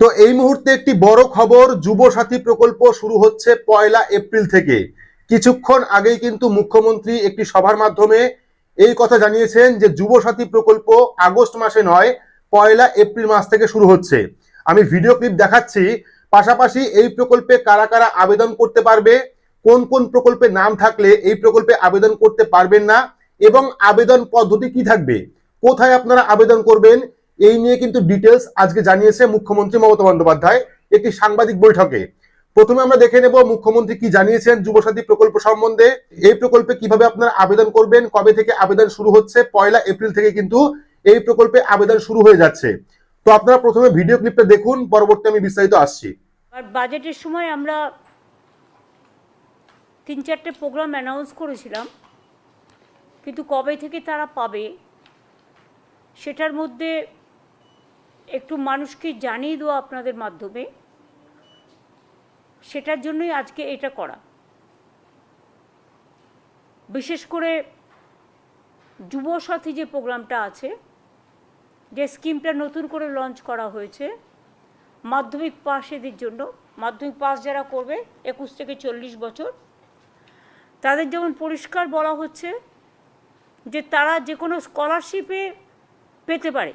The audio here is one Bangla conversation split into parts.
তো এই মুহূর্তে একটি বড় খবর যুব সাথী প্রকল্প শুরু হচ্ছে পয়লা এপ্রিল থেকে। কিছুক্ষণ আগেই কিন্তু মুখ্যমন্ত্রী একটি সভার মাধ্যমে এই কথা জানিয়েছেন যে যুব সাথী প্রকল্প আগস্ট মাসে নয়, পয়লা এপ্রিল মাস থেকে শুরু হচ্ছে। আমি ভিডিও ক্লিপ দেখাচ্ছি, পাশাপাশি এই প্রকল্পে কারা কারা আবেদন করতে পারবে, কোন কোন প্রকল্পে নাম থাকলে এই প্রকল্পে আবেদন করতে পারবেন না, এবং আবেদন পদ্ধতি কি থাকবে, কোথায় আপনারা আবেদন করবেন এই নিয়ে কিন্তু ডিটেলস আজকে জানিয়েছে মুখ্যমন্ত্রী মমতা বন্দ্যোপাধ্যায় একটি সাংবাদিক বৈঠকে। প্রথমে আমরা দেখে নেব মুখ্যমন্ত্রী কি জানিয়েছেন যুবসাথী প্রকল্প সম্বন্ধে। এই প্রকল্পে কীভাবে আপনারা আবেদন করবেন, কবে থেকে আবেদন শুরু হচ্ছে, পয়লা এপ্রিল থেকে কিন্তু এই প্রকল্পে আবেদন শুরু হয়ে যাচ্ছে। তো আপনারা প্রথমে ভিডিও ক্লিপটা দেখুন, পরবর্তী আমি বিস্তারিত আসছি। আর বাজেটের সময় আমরা তিন চারটে প্রোগ্রাম অ্যানাউন্স করেছিলাম, কিন্তু কবে থেকে তারা পাবে, সেটার মধ্যে একটু মানুষকে জানিয়ে দেওয়া আপনাদের মাধ্যমে, সেটার জন্যই আজকে এটা করা। বিশেষ করে যুবসাথী যে প্রোগ্রামটা আছে, যে স্কিমটা নতুন করে লঞ্চ করা হয়েছে, মাধ্যমিক পাস এদের জন্য, মাধ্যমিক পাস যারা করবে, একুশ থেকে চল্লিশ বছর, তাদের যেমন পরিষ্কার বলা হচ্ছে যে তারা যে কোনো স্কলারশিপে পেতে পারে।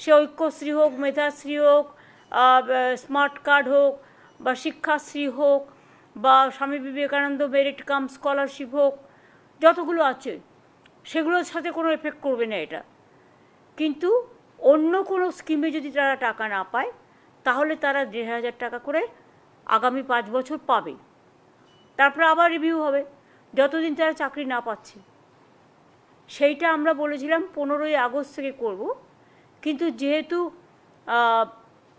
সে ঐক্যশ্রী হোক, মেধাশ্রী হোক স্মার্ট কার্ড হোক, বা শিক্ষাশ্রী হোক, বা স্বামী বিবেকানন্দ মেরিট কাম স্কলারশিপ হোক, যতগুলো আছে, সেগুলোর সাথে কোনো এফেক্ট করবে না এটা। কিন্তু অন্য কোনো স্কিমে যদি তারা টাকা না পায়, তাহলে তারা দেড় হাজার টাকা করে আগামী পাঁচ বছর পাবে। তারপরে আবার রিভিউ হবে, যতদিন তারা চাকরি না পাচ্ছে। সেইটা আমরা বলেছিলাম, পনেরোই আগস্ট থেকে করব। কিন্তু যেহেতু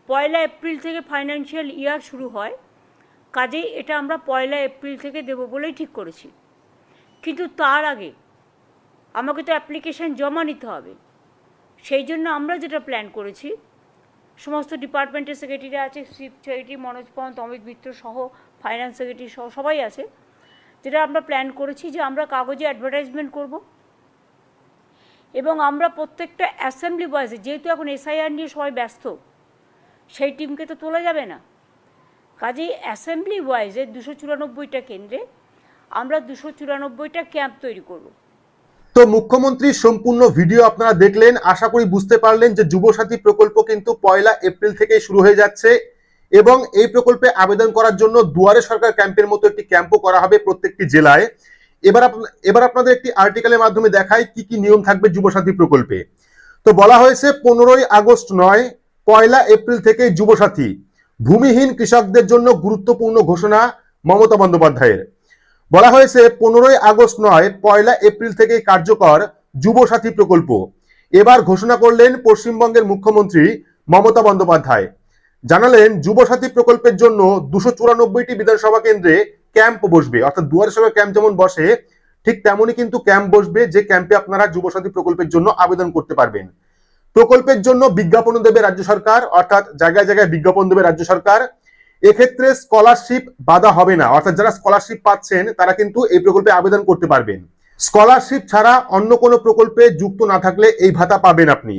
পয়লা এপ্রিল থেকে ফাইন্যান্সিয়াল ইয়ার শুরু হয়, কাজেই এটা আমরা পয়লা এপ্রিল থেকে দেবো বলেই ঠিক করেছি। কিন্তু তার আগে আমাকে তো অ্যাপ্লিকেশান জমা নিতে হবে। সেই জন্য আমরা যেটা প্ল্যান করেছি, সমস্ত ডিপার্টমেন্টের সেক্রেটারি আছে শিব সেক্রেটারি মনোজ পন্ত অমিত মিত্র সহ ফাইন্যান্স সেক্রেটারি সহ সবাই আছে। যেটা আমরা প্ল্যান করেছি যে আমরা কাগজে অ্যাডভার্টাইজমেন্ট করব। এবং আমরা প্রত্যেকটা অ্যাসেম্বলি বয়েসে যেহেতু এখন এসআইআর নিয়ে সবাই ব্যস্ত, সেই টিমকে তো তোলা যাবে না। কাজেই অ্যাসেম্বলি ওয়াইজে দুশো চুরানব্বইটা কেন্দ্রে আমরা দুশো চুরানব্বইটা ক্যাম্প তৈরি করব। তো মুখ্যমন্ত্রীর সম্পূর্ণ ভিডিও আপনারা দেখলেন। আশা করি বুঝতে পারলেন যে যুবসাথী প্রকল্প কিন্তু পয়লা এপ্রিল থেকেই শুরু হয়ে যাচ্ছে এবং এই প্রকল্পে আবেদন করার জন্য দুয়ারে সরকার ক্যাম্পের মতো একটি ক্যাম্পও করা হবে প্রত্যেকটি জেলায়। এবার এবার আপনাদের একটি আর্টিকেলের মাধ্যমে দেখাই কি কি নিয়ম থাকবে যুবসাথী প্রকল্পে। তো বলা হয়েছে, পনেরোই আগস্ট নয়, পয়লা এপ্রিল থেকে যুবসাথী, ভূমিহীন কৃষকদের জন্য গুরুত্বপূর্ণ ঘোষণা মমতা বন্দ্যোপাধ্যায়ের। বলা হয়েছে, পনেরোই আগস্ট নয়, পয়লা এপ্রিল থেকে কার্যকর যুবসাথী প্রকল্প। এবার ঘোষণা করলেন পশ্চিমবঙ্গের মুখ্যমন্ত্রী মমতা বন্দ্যোপাধ্যায়। জানালেন, যুবসাথী প্রকল্পের জন্য দুশো চুরানব্বইটি বিধানসভা কেন্দ্রে ক্যাম্প বসবে। অর্থাৎ দুয়ারে সরকার ক্যাম্প যেমন বসে, ঠিক তেমনই কিন্তু ক্যাম্প বসবে যে ক্যাম্পে আপনারা যুবসাথী প্রকল্পের জন্য আবেদন করতে পারবেন। প্রকল্পের জন্য বিজ্ঞাপন দেবে রাজ্য সরকার, অর্থাৎ জায়গায় জায়গায় বিজ্ঞাপন দেবে রাজ্য সরকার। এক্ষেত্রে স্কলারশিপ বাধা হবে না, অর্থাৎ যারা স্কলারশিপ পাচ্ছেন, তারা কিন্তু এই প্রকল্পে আবেদন করতে পারবেন। স্কলারশিপ ছাড়া অন্য কোনো প্রকল্পে যুক্ত না থাকলে এই ভাতা পাবেন আপনি।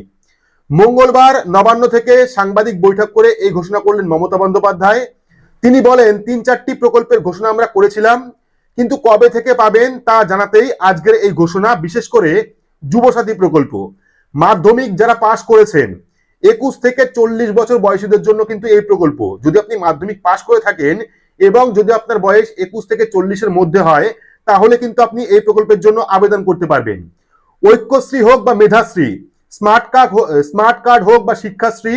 মঙ্গলবার নবান্ন থেকে সাংবাদিক বৈঠক করে এই ঘোষণা করলেন মমতা বন্দ্যোপাধ্যায়। তিনি বলেন, তিন চারটি প্রকল্পের ঘোষণা আমরা করেছিলাম, কিন্তু কবে থেকে পাবেন তা জানাতেই আজকের এই ঘোষণা, বিশেষ করে যুবসাথী প্রকল্প। মাধ্যমিক যারা পাশ করেছেন, একুশ থেকে চল্লিশ বছর বয়সীদের জন্য কিন্তু এই প্রকল্প। যদি আপনি মাধ্যমিক পাশ করে থাকেন এবং যদি আপনার বয়স একুশ থেকে চল্লিশের মধ্যে হয়, তাহলে কিন্তু আপনি এই প্রকল্পের জন্য আবেদন করতে পারবেন। ঐক্যশ্রী হোক বা Medhashree, smart card smart card হোক বা Shikshashree,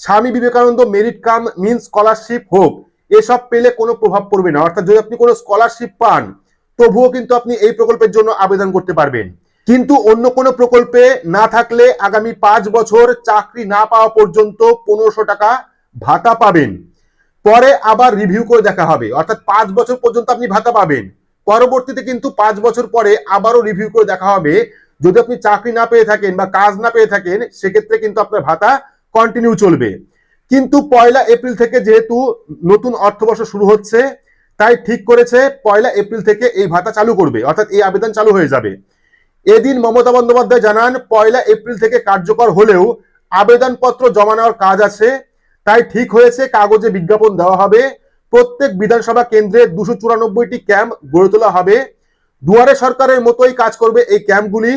Swami Vivekananda merit cum mean scholarship হোক এসব পেলে কোনো প্রভাব পড়বে না। অর্থাৎ যদি আপনি কোনো স্কলারশিপ পান, তবুও কিন্তু আপনি এই প্রকল্পের জন্য আবেদন করতে পারবেন। কিন্তু অন্য কোনো প্রকল্পে না থাকলে আগামী পাঁচ বছর চাকরি না পাওয়া পর্যন্ত পনেরোশো টাকা ভাতা পাবেন। পরে আবার রিভিউ করে দেখা হবে। অর্থাৎ পাঁচ বছর পর্যন্ত আপনি ভাতা পাবেন। পরবর্তীতে কিন্তু পাঁচ বছর পরে আবারও রিভিউ করে দেখা হবে। যদি আপনি চাকরি না পেয়ে থাকেন বা কাজ না পেয়ে থাকেন, সেক্ষেত্রে কিন্তু আপনার ভাতা কন্টিনিউ চলবে। কিন্তু পয়লা এপ্রিল থেকে যেহেতু নতুন অর্থবর্ষ শুরু হচ্ছে, তাই ঠিক করেছে পয়লা এপ্রিল থেকে এই ভাতা চালু করবে, অর্থাৎ এই আবেদন চালু হয়ে যাবে। এদিন মমতা বন্দ্যোপাধ্যায় জানান, পয়লা এপ্রিল থেকে কার্যকর হলেও আবেদনপত্র জমা নেওয়ার কাজ আছে, তাই ঠিক হয়েছে কাগজে বিজ্ঞাপন দেওয়া হবে। প্রত্যেক বিধানসভা কেন্দ্রে দুশো চুরানব্বইটি ক্যাম্প গড়ে তোলা হবে। দুয়ারে সরকারের মতোই কাজ করবে এই ক্যাম্পগুলি।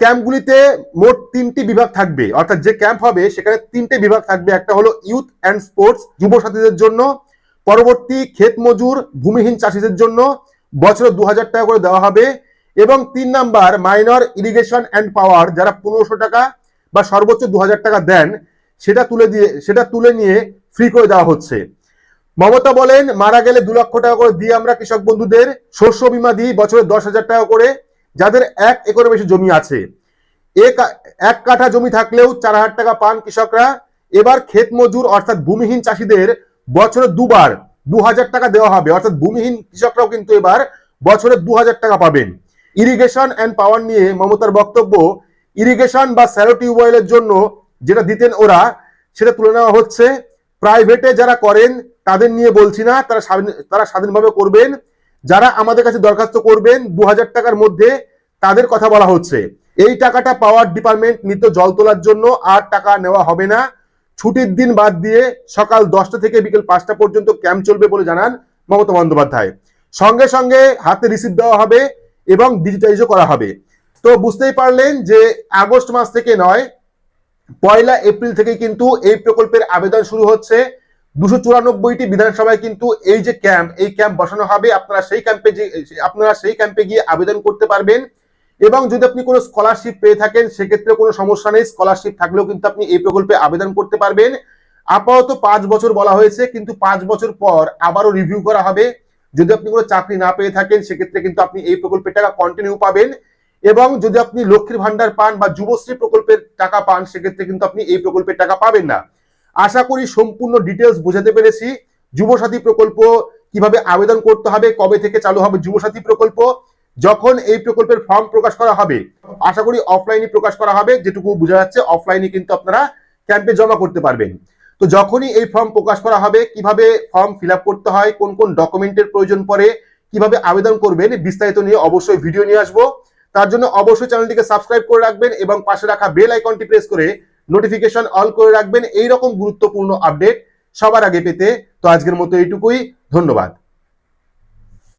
ক্যাম্পগুলিতে মোট তিনটি বিভাগ থাকবে। অর্থাৎ যে ক্যাম্প হবে, সেখানে তিনটে বিভাগ থাকবে। একটা হলো ইউথ অ্যান্ড স্পোর্টস, যুব সাথীদের জন্য। পরবর্তী ক্ষেত মজুর, ভূমিহীন চাষিদের জন্য। বছরে দু হাজার টাকা করে দেওয়া হবে। এবং তিন number, minor irrigation and power, যারা পনেরোশো টাকা বা সর্বোচ্চ দু হাজার টাকা দেন, সেটা তুলে দিয়ে, সেটা তুলে নিয়ে ফ্রি করে দেওয়া হচ্ছে। মমতা বলেন, মারা গেলে দু লক্ষ টাকা করে দিয়ে আমরা কৃষক বন্ধুদের। শস্য বীমা দিই, বছরে দশ হাজার টাকা করে। যাদের এক একরের বেশি জমি আছে। এক কাঠা জমি থাকলেও চার হাজার টাকা পান কৃষকরা। এবার ক্ষেত মজুর অর্থাৎ ভূমিহীন চাষিদের বছরে দুবার দু হাজার টাকা দেওয়া হবে। অর্থাৎ ভূমিহীন কৃষকরাও কিন্তু এবার বছরে দু হাজার টাকা পাবেন। ইরিগেশন অ্যান্ড পাওয়ার নিয়ে মমতার বক্তব্য। ইরিগেশন বা স্যালো টিউবওয়েলের জন্য যেটা দিতেন ওরা, সেটা তুলে নেওয়া হচ্ছে। প্রাইভেটে যারা করেন, তাদের নিয়ে বলছি না, তারা স্বাধীন- তারা স্বাধীনভাবে করবেন। যারা আমাদের কাছে দরখাস্ত করবেন দু হাজার টাকার মধ্যে, তাদের কথা বলা হচ্ছে। এই টাকাটা পাওয়ার ডিপার্টমেন্ট নিত্য জল তোলার জন্য আর টাকা নেওয়া হবে না। ছুটির দিন বাদ দিয়ে সকাল দশটা থেকে বিকেল পাঁচটা পর্যন্ত ক্যাম্প চলবে বলে জানান মমতা বন্দ্যোপাধ্যায়। সঙ্গে সঙ্গে হাতে রিসিভ দেওয়া হবে এবং ডিজিটাইজও করা হবে। তো বুঝতেই পারলেন যে আগস্ট মাস থেকে নয়, পয়লা এপ্রিল থেকে কিন্তু এই প্রকল্পের আবেদন শুরু হচ্ছে। দুশো চুরানব্বইটি বিধানসভায় কিন্তু এই যে ক্যাম্প, এই ক্যাম্প বসানো হবে, আপনারা সেই ক্যাম্পে যে, আপনারা সেই ক্যাম্পে গিয়ে আবেদন করতে পারবেন। এবং যদি আপনি কোনো স্কলারশিপ পেয়ে থাকেন, সেক্ষেত্রে কোনো সমস্যা নেই স্কলারশিপ থাকলেও কিন্তু আপনি এই প্রকল্পে আবেদন করতে পারবেন। আপাতত পাঁচ বছর বলা হয়েছে, কিন্তু পাঁচ বছর পর আবারও রিভিউ করা হবে। যদি আপনি কোনো চাকরি না পেয়ে থাকেন, সেক্ষেত্রে কিন্তু আপনি এই প্রকল্পের টাকা কন্টিনিউ পাবেন। এবং যদি আপনি লক্ষ্মীর ভান্ডার পান বা যুবশ্রী প্রকল্পের টাকা পান, সেক্ষেত্রে কিন্তু আপনি এই প্রকল্পের টাকা পাবেন না। আশা করি সম্পূর্ণ ডিটেলস বোঝাতে পেরেছি। যুবসাথী প্রকল্প কীভাবে আবেদন করতে হবে, কবে থেকে চালু হবে যুবসাথী প্রকল্প, যখন এই প্রকল্পের ফর্ম প্রকাশ করা হবে, আশা করি অফলাইনে প্রকাশ করা হবে, যেটুকু বোঝা যাচ্ছে অফলাইনে কিন্তু আপনারা ক্যাম্পে জমা করতে পারবেন। তো যখনই এই ফর্ম প্রকাশ করা হবে, কীভাবে ফর্ম ফিল করতে হয়, কোন কোন ডকুমেন্টের প্রয়োজন পড়ে, কীভাবে আবেদন করবেন, বিস্তারিত নিয়ে অবশ্যই ভিডিও নিয়ে আসব। তার জন্য অবশ্যই চ্যানেলটিকে সাবস্ক্রাইব করে রাখবেন এবং পাশে রাখা বেল আইকনটি প্রেস করে নোটিফিকেশন অল করে রাখবেন। এইরকম গুরুত্বপূর্ণ আপডেট সবার আগে পেতে। তো আজকের মতো এইটুকুই। ধন্যবাদ।